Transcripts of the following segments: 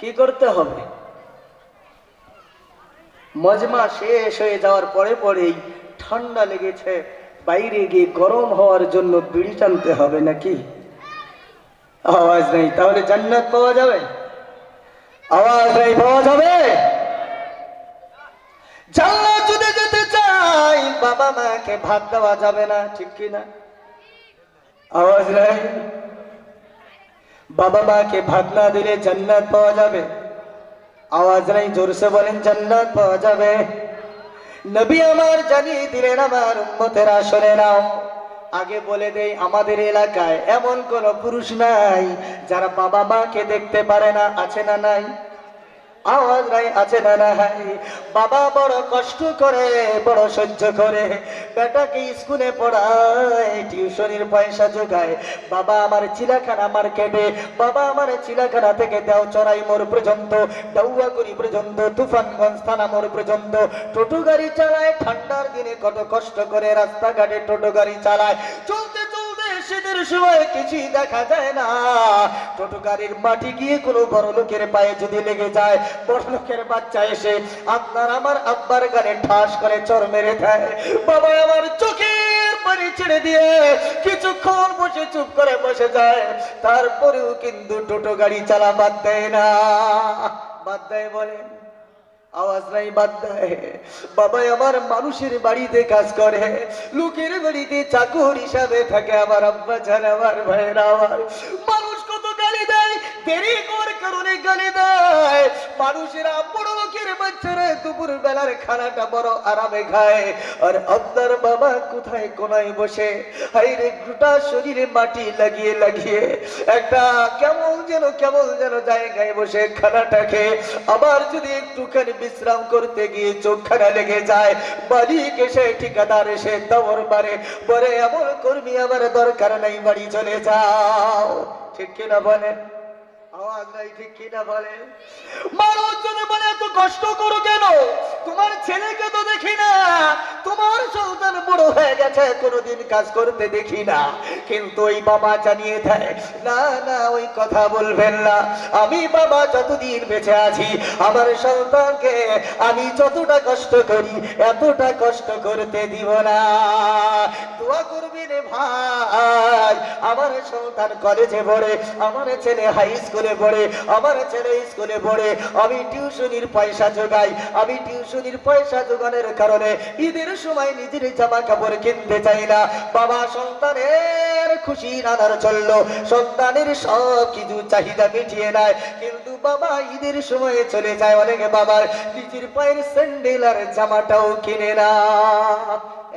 কি করতে হবে? মজমা শেষ হয়ে যাওয়ার পরে পরেই ঠান্ডা লেগেছে, বাইরে গিয়ে গরম হওয়ার জন্য বিড়ি টানতে হবে নাকি? আওয়াজ নেই, তাহলে জান্নাত পাওয়া যাবে? আওয়াজ নেই, পাওয়া যাবে? জান্নাত যদি যেতে চাই বাবা মাকে ভাত দেওয়া যাবে না, ঠিক কি না আওয়াজ নেই? বাবা মাকে ভাত না দিলে জান্নাত পাওয়া যাবে। আওয়াজ নাই, জোরসে বলেন, জান্নাত পাওয়া যাবে। নবী আমার জানিয়ে দিলেন, আমার উম্মতের আসলে নাও। আগে বলে দেই, আমাদের এলাকায় এমন কোন পুরুষ নাই যারা বাবা মাকে দেখতে পারে না, আছে না নাই। আওয়াজ নাই, আছে না নাই। বাবা বড় কষ্ট করে, বড় সহ্য করে। বেটাকে স্কুলে পড়ায়, টিউশনির পয়সা যোগায়। বাবা আমার চিলাখানা মার্কেটে, বাবা আমার চিলাখানা থেকে দেও চড়াই মোড় পর্যন্ত ডাউয়াগুড়ি পর্যন্ত, তুফানগঞ্জ থানা মোড় পর্যন্ত। টোটো গাড়ি চালায়, ঠান্ডার দিনে কত কষ্ট করে রাস্তাঘাটে টোটো গাড়ি চালায়। চলতে শীতের সময় কিছুই দেখা যায় না। টোটো গাড়ির মাটি গিয়ে কোনো বড় লোকের পায়ে যদি লেগে যায়, বড় লোকের বাচ্চা এসে আপনার আমার আব্বার গানে ঠাস করে চর মেরে দেয়। বাবা আমার চোখের পানি ছেড়ে দিয়ে কিছুক্ষণ বসে চুপ করে বসে যায়। তারপরেও কিন্তু টোটো গাড়ি চালা বাদ দেয় না। বাদ দেয় বলেন আওয়াজ নাই বাদ বাবা আমার মানুষের বাড়িতে কাজ করে। লোকের বাড়িতে চাকর হিসাবে থাকে আমার আব্বা ছাড়া আমার ভাইয়ের আমার মানুষ কত গালি দেয়? দেরি করার কারণে গালি দেয়। মানুষেরা বড় লোকের বাচ্চারা দুপুর বেলার খানাটা বড় আরামে খায়। আর আপনার বাবা কোথায় কোনায় বসে? হাইরে গোটা শরীরে মাটি লাগিয়ে লাগিয়ে। একটা কেমন যেন কেমন যেন জায়গায় বসে খানাটা খেয়ে। আবার যদি একটুখানি বিশ্রাম করতে গিয়ে চোখখানা লেগে যায়, মালিক এসে, ঠিকাদার এসে দমর মারে বলে, এমন কর্মী আমার দরকার নাই, বাড়ি চলে যাও। ঠিক কিনা বলেন? আমি বাবা যতদিন বেঁচে আছি, আমার সন্তানকে আমি যতটা কষ্ট করি, এতটা কষ্ট করতে দিব না। দোয়া করবি রে ভাই। আমার সন্তান কলেজে পড়ে, আমার ছেলে হাই স্কুলে পড়ে, আমার ছেলে স্কুলে পড়ে, আমি টিউশনির পয়সা যোগাই আমি টিউশনির পয়সা যোগানোর কারণে ঈদের সময় নিজের জামা কাপড় কিনতে চাই না। বাবা সন্তানের খুশি নানার চলল সন্তানের সব কিছু চাহিদা মিটিয়ে নেয়। কিন্তু বাবা ঈদের সময় চলে যায় অনেকে বাবার, নিজের পায়ের স্যান্ডেল আর জামাটাও কিনে না।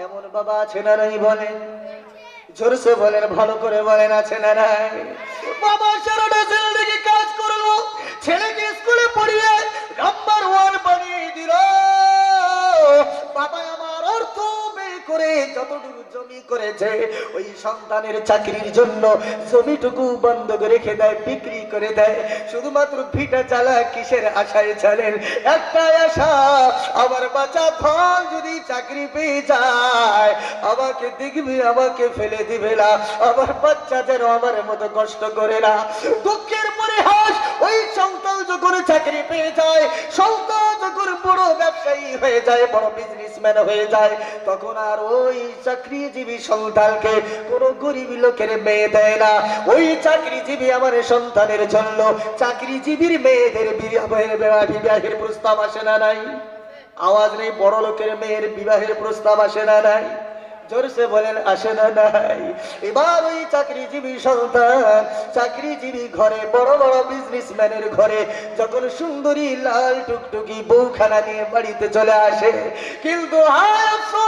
এমন বাবা আছে না নাই বলেন জোরসে বলেন, ভালো করে বলেন, আছে না নাই? বাবা, সারাটা ছেলেকে স্কুলে পড়িয়ে নাম্বার ওয়ান যতটুকু জমি করেছে, ওই সন্তানের চাকরির জন্য জমিটুকু বন্ধ রেখে দেয়, বিক্রি করে দেয়। শুধুমাত্র ভিটা চালা কিসের আশায় চলেন? একটাই আশা, আমার বাচ্চা ধন যদি চাকরি পেয়ে যায়, আমাকে দেখবে, আমাকে ফেলে দিবে না। আমার বাচ্চা যেন আমার মতো কষ্ট করে না। দুঃখের পরিহাস, ওই সন্তান যখন চাকরি পেয়ে যায়, সন্তান যখন বড় ব্যবসায়ী হয়ে যায়, বড় বিজনেসম্যান হয়ে যায়, তখন আর ওই চাকরিজীবী সন্তানকে কোনো গরিব লোকের মেয়ে দেয় না। ওই চাকরিজীবী আমার সন্তানের জন্য চাকরিজীবীর মেয়েদের বিবাহের বিবাহের প্রস্তাব আসে না নাই? আওয়াজ নেই, বড় লোকের মেয়ের বিবাহের প্রস্তাব আসে না নাই? জোরসে বলেন, আসে না নাই। এবার ওই চাকরিজীবী সন্তান, চাকরিজীবী ঘরে, বড় বড় বিজনেসম্যানের ঘরে, যখন সুন্দরী লাল টুকটুকি বউখানা নিয়ে বাড়িতে চলে আসে, কিন্তু হাসো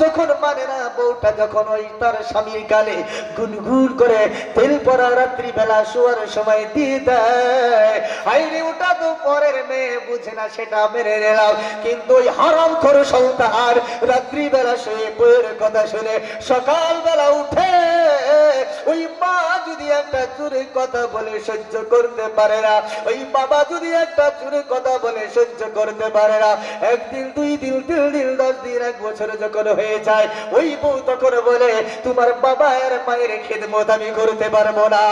যখন মানে না বউটা যখন ওই তার স্বামীর গালে গুনগুন করে তেল পরা রাত্রি বেলা শোয়ার সময় দিয়ে দেয়, আইরে, ওটা তো পরের মেয়ে, বুঝে না সেটা মেনে নিলাম। কিন্তু ওই হারাম করে সন্তান রাত্রি বেলা শুয়ে বইয়ের কথা শুনে সকাল বেলা উঠে, ওই মা যদি একটা চুরে কথা বলে সহ্য করতে পারে না, ওই বাবা যদি একটা চুরে কথা বলে সহ্য করতে পারে না। একদিন, দুই দিন, তিন দিন, দশ দিন, এক বছর যখন হয়ে যায় ওই বউ তখন বলে, তোমার বাবা আর মায়ের খেদমত আমি করতে পারব না।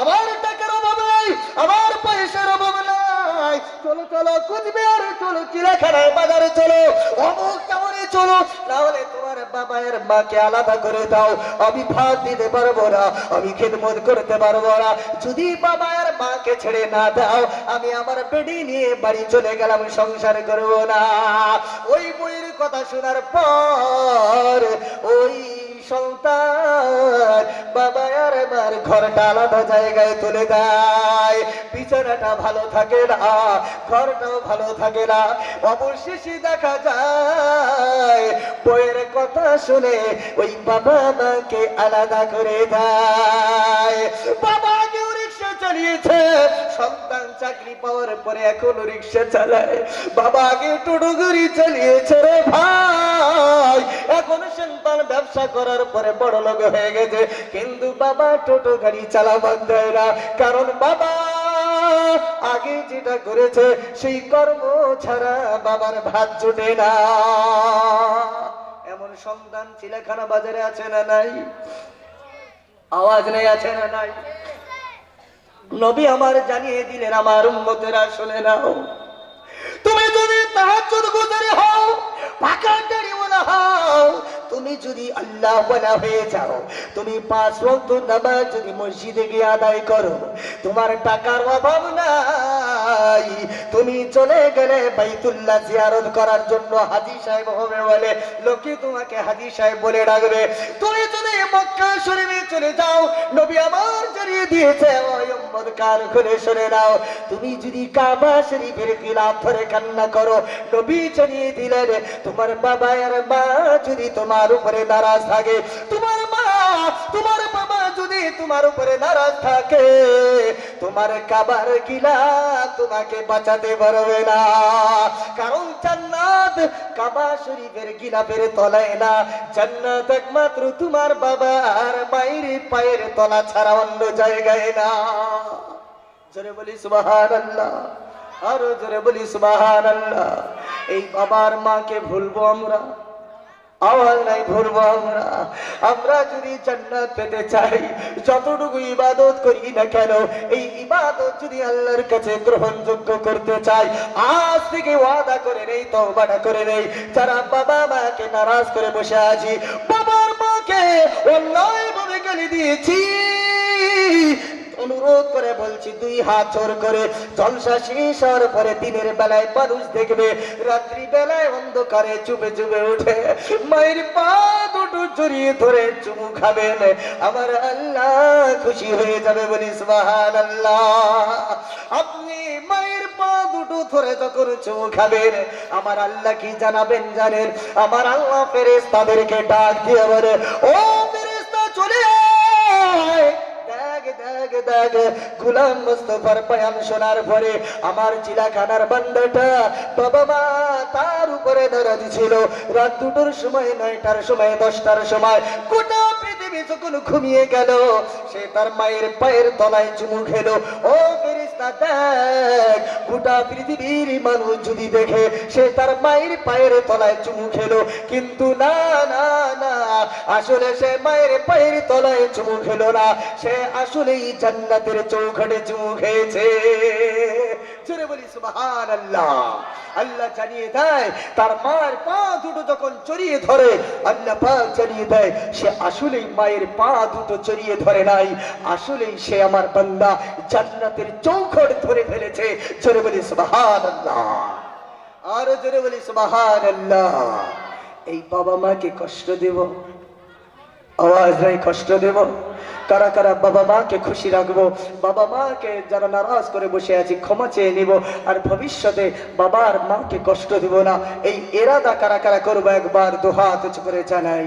আমার টাকার অভাব নাই, আমার পয়সার অভাব নাই। চলো চলো কুচবিহার চলো চিড়াখানায় বাজারে চলো, অমুক কেমনে চলো। নাহলে তোমার বাবার মাকে আলাদা করে দাও, আমি ভাত দিতে পারব না, আমি খেদমত করতে পারব না। যদি বাবা আর মাকে ছেড়ে না দাও, আমি আমার বেডি নিয়ে বাড়ি চলে গেলাম, সংসার করব না। ওই বইয়ের কথা শোনার পর ঘরটা আলাদা জায়গায় তুলে দেয়। বিছানাটা ভালো থাকে না, ঘরটাও ভালো থাকে না। অবশেষে দেখা যায়, বইয়ের কথা শুনে ওই বাবা মাকে আলাদা করে দেয়। বাবা চালিয়েছে সন্তান চাকরি পাওয়ার পরে এখনও রিক্সা চালায়। বাবা আগে টোটো গাড়ি চালিয়েছে রে ভাই। এখন সন্তান ব্যবসা করার পরে বড় লোক হয়ে গেছে। কিন্তু বাবা টোটো গাড়ি চালাবার দেয় না। কারণ বাবা আগে যেটা করেছে, সেই কর্ম ছাড়া বাবার ভাত জোটে না। এমন সন্তান চিলাখানা বাজারে আছে না নাই? আওয়াজ নেই, আছে না নাই? নবী আমার জানিয়ে দিলেন আমার উম্মতেরা শুনে নাও। তুমি যদি তাহাজ্জুদ গুজারি হও পাকা তুমি যদি আল্লাহ হয়ে যাও, তুমি পাঁচ নামাজ যদি মসজিদে গিয়ে আদায় করো, তোমার টাকার অভাব নাই। তুমি চলে গেলে বাইতুল্লাহ জিয়ারত করার জন্য হাজি সাহেব হবে বলে লোকে তোমাকে হাজি সাহেব বলে ডাকবে। তুমি যদি মক্কা শরীফে চলে যাও, নবী আমার জানিয়ে দিয়েছে কান খুলে শুনে নাও। তুমি যদি কাবা শরীফের খিলাফ ধরে কান্না করো, নবী জানিয়ে দিলেন, তোমার বাবা আর মা যদি তোমার উপরে নারাজ থাকে, তোমার মা, তোমার বাবা যদি তোমার উপরে নারাজ থাকে, তোমার কাবার গিলা তোমাকে বাঁচাতে পারবে না। কারণ জান্নাত কাবা শরীফের গিলাফের তলায় না, জান্নাত একমাত্র তোমার বাবা আর মায়ের পায়ের তলা ছাড়া অন্য জায়গায় না। জোরে বলি সুবাহান আল্লাহ আরও জোরে বলি সুবাহান আল্লাহ এই বাবার মাকে ভুলবো আমরা। আওয়াজ নাই ভুলবো আমরা। আমরা যদি জান্নাত পেতে চাই, যতটুকু ইবাদত করি না কেন, এই ইবাদত যদি আল্লাহর কাছে গ্রহণযোগ্য করতে চাই, আজ থেকে ওয়াদা করে নেই তওবাটা করে নেই। যারা বাবা মাকে নারাজ করে বসে আছি, বাবার মাকে অন্যায় ভাবে গালি দিয়েছি। অনুরোধ করে বলছি, দুই হাত জোর করে জলসা শেষ হওয়ার পরে দিনের বেলায় মানুষ দেখবে, রাত্রি বেলায় অন্ধকারে চুপে চুপে উঠে মায়ের পা দুটো জড়িয়ে ধরে চুমু খাবেন। আমার আল্লাহ খুশি হয়ে যাবে বলি সুবাহান আল্লাহ আপনি মায়ের পা দুটো ধরে যখন চুমু খাবেন, আমার আল্লাহ কি জানাবেন জানেন? আমার আল্লাহ ফেরেস তাদেরকে ডাক দিয়ে বলে, ও ফেরেস্তা চলে দেখ দেখ গুলাম মুস্তফার শোনার পরে আমার চিলাখানার বাবা মা তার উপরে ছিল। রাত দুটোর সময়, নয়টার সময়, দশটার সময় গোটা পৃথিবী যখন ঘুমিয়ে গেল, সে তার মায়ের পায়ের তলায় চুমু খেলো। ও ফেরিস্তা দেখ। গোটা পৃথিবীর মানুষ যদি দেখে, সে তার মায়ের পায়ের তলায় চুমু খেলো। কিন্তু না না না, আসলে সে মায়ের পায়ের তলায় চুমু খেলো না। সে আসলেই জান্নাতের চৌখটে চুমু খেয়েছে। পা ধরে, আল্লাহ পাক জানিয়ে দেয়, সে আসলেই মায়ের পা দুটো চড়িয়ে ধরে নাই। আসলেই সে আমার বান্দা, জান্নাতের চৌখট ধরে ফেলেছে। জোরে বলি সুবহান আরও জোরে বলি সুবহান এই বাবা মাকে কষ্ট দেব। আওয়াজ নাই, কষ্ট দেব। কারা কারা বাবা মাকে খুশি রাখব? বাবা মাকে যারা নারাজ করে বসে আছি, ক্ষমা চেয়ে নিব। আর ভবিষ্যতে বাবার মাকে কষ্ট দিব না। এই এরাদা কারা কারা করব একবার দোহাত করে জানাই।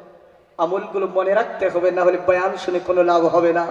আমলগুলো মনে রাখতে হবে, না হলে বয়ান শুনে কোনো লাভ হবে না।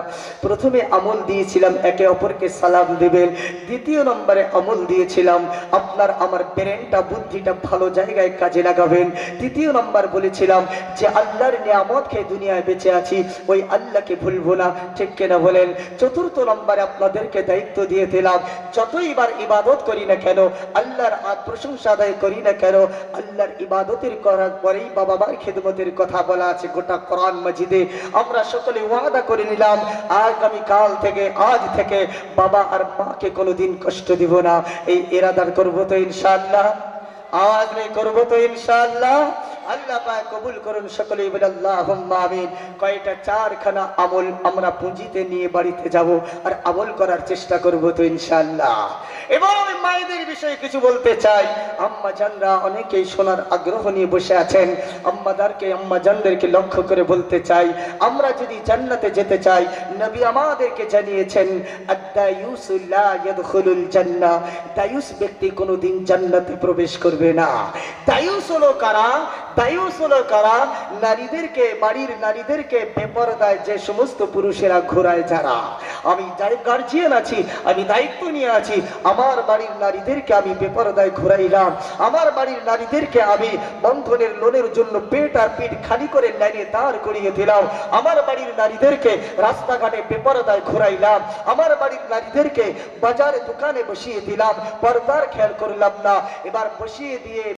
প্রথমে আমল দিয়েছিলাম, একে অপরকে সালাম দেবেন। দ্বিতীয় নম্বরে আমল দিয়েছিলাম, আপনার আমার ব্রেনটা, বুদ্ধিটা ভালো জায়গায় কাজে লাগাবেন। তৃতীয় নম্বর বলেছিলাম যে, আল্লাহর নিয়ামত খেয়ে দুনিয়ায় বেঁচে আছি, ওই আল্লাহকে ভুলবো না, ঠিক কিনা বলেন? চতুর্থ নম্বরে আপনাদেরকে দায়িত্ব দিয়ে দিলাম, যতই বার ইবাদত করি না কেন, আল্লাহর প্রশংসা আদায় করি না কেন, আল্লাহর ইবাদতের করার পরেই বাবা মার খেদমতের কথা বলা আছে গোটা কোরআন মজিদে আমরা সকলে ওয়াদা করে নিলাম, আগামী কাল থেকে, আজ থেকে বাবা আর মাকে কোনোদিন কষ্ট দিব না। এই এরাদার করব তো ইনশাল্লাহ আজ নেই করব তো ইনশাআল্লাহ। আল্লাহ পাক কবুল করুন সকলেই বলে আল্লাহ আমিন। কয়টা চারখানা আমল আমরা পুঁজিতে নিয়ে বাড়িতে যাব আর আমল করার চেষ্টা করব তো ইনশাআল্লাহ। এবং আমি মায়েদের বিষয়ে কিছু বলতে চাই। আম্মা জানরা অনেকেই শোনার আগ্রহ নিয়ে বসে আছেন। আম্মাদারকে আম্মা জানদেরকে লক্ষ্য করে বলতে চাই, আমরা যদি জান্নাতে যেতে চাই, নবী আমাদেরকে জানিয়েছেন আদায়ুসুল্লাহ ইয়াদখুলুল জান্নাহ দায়ুস ব্যক্তি কোনোদিন জান্নাতে প্রবেশ করবে না। দায়ুস হলো কারা? হলো কারা, নারীদেরকে, বাড়ির নারীদেরকে বেপরদায় যে সমস্ত পুরুষেরা ঘোরায় যারা। আমি যাই গার্জিয়ান আছি, আমি দায়িত্ব নিয়ে আছি, আমার বাড়ির নারীদেরকে আমি বেপরদায় ঘুরাইলাম আমার বাড়ির নারীদেরকে আমি বন্ধনের লোনের জন্য পেট আর পিঠ খালি করে লাইনে দাঁড় করিয়ে দিলাম। আমার বাড়ির নারীদেরকে রাস্তাঘাটে বেপরদায় ঘুরাইলাম আমার বাড়ির নারীদেরকে বাজারে দোকানে বসিয়ে দিলাম, পর্দার খেয়াল করলাম না। এবার বসিয়ে দিয়ে